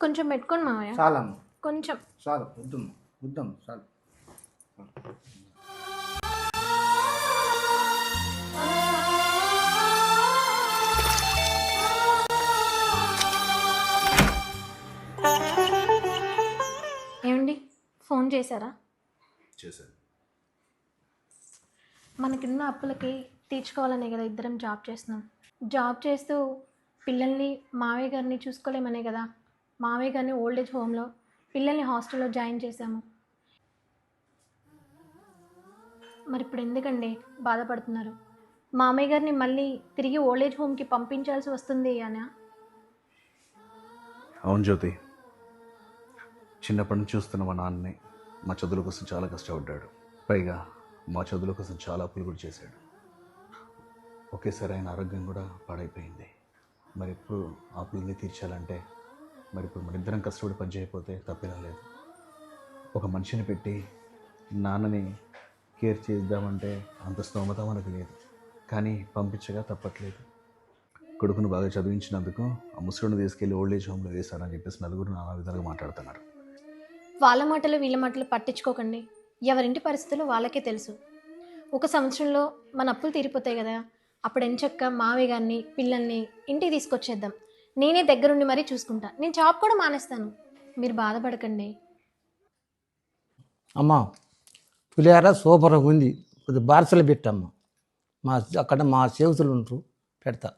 కొంచెం పెట్టుకోండి మావయ్య. చాలమ్మ. కొంచెం. చాలు వద్దు వద్దమ్మ చాలు. ఏమండి? ఫోన్ చేశారా? చేశాను. మనకున్న అప్పులకి తీర్చుకోవాలనే కదా ఇద్దరం జాబ్ చేస్తున్నాం. జాబ్ చేస్తూ పిల్లల్ని మావయ్య గారిని చూసుకోలేమనే కదా మామయ్య గారిని ఓల్డ్ ఏజ్ హోమ్లో పిల్లల్ని హాస్టల్లో జాయిన్ చేశాము. మరి ఇప్పుడు ఎందుకండి బాధపడుతున్నారు? మామయ్య గారిని మళ్ళీ తిరిగి ఓల్డ్ ఏజ్ హోమ్కి పంపించాల్సి వస్తుంది అనా? అవును జ్యోతి. చిన్నప్పటి నుంచి చూస్తున్న మా నాన్నని మా చదువుల కోసం చాలా కష్టపడ్డాడు. పైగా మా చదువుల కోసం చాలా అప్పులు కూడా చేశాడు. ఒకేసారి ఆయన ఆరోగ్యం కూడా పాడైపోయింది. మరి ఇప్పుడు ఆ అప్పులన్నీ తీర్చాలంటే మరి ఇప్పుడు మన ఇద్దరం కష్టపడి పనిచేయకపోతే తప్పేలా లేదు. ఒక మనిషిని పెట్టి నాన్నని కేర్ చేద్దామంటే అంత స్తోమత మనకు లేదు. కానీ పంపించగా తప్పట్లేదు. కొడుకును బాగా చదివించినందుకు ఆ ముసలిని తీసుకెళ్ళి ఓల్డ్ ఏజ్ హోమ్లో వేశారని చెప్పేసి నలుగురు నానా విధాలుగా మాట్లాడుతున్నారు. వాళ్ళ మాటలు వీళ్ళ మాటలు పట్టించుకోకండి. ఎవరింటి పరిస్థితులు వాళ్ళకే తెలుసు. ఒక సంవత్సరంలో మన అప్పులు తీరిపోతాయి కదా. అప్పుడు ఎంచక్క మావి గారిని పిల్లల్ని ఇంటికి తీసుకొచ్చేద్దాం. నేనే దగ్గరుండి మరీ చూసుకుంటా. నేను జాబ్ కూడా మానేస్తాను. మీరు బాధపడకండి. అమ్మ పులిహార సూపర్గా ఉంది. కొద్ది బార్సలు పెట్టమ్మా. మా అక్కడ మా సేవతులు ఉంటారు పెడతా.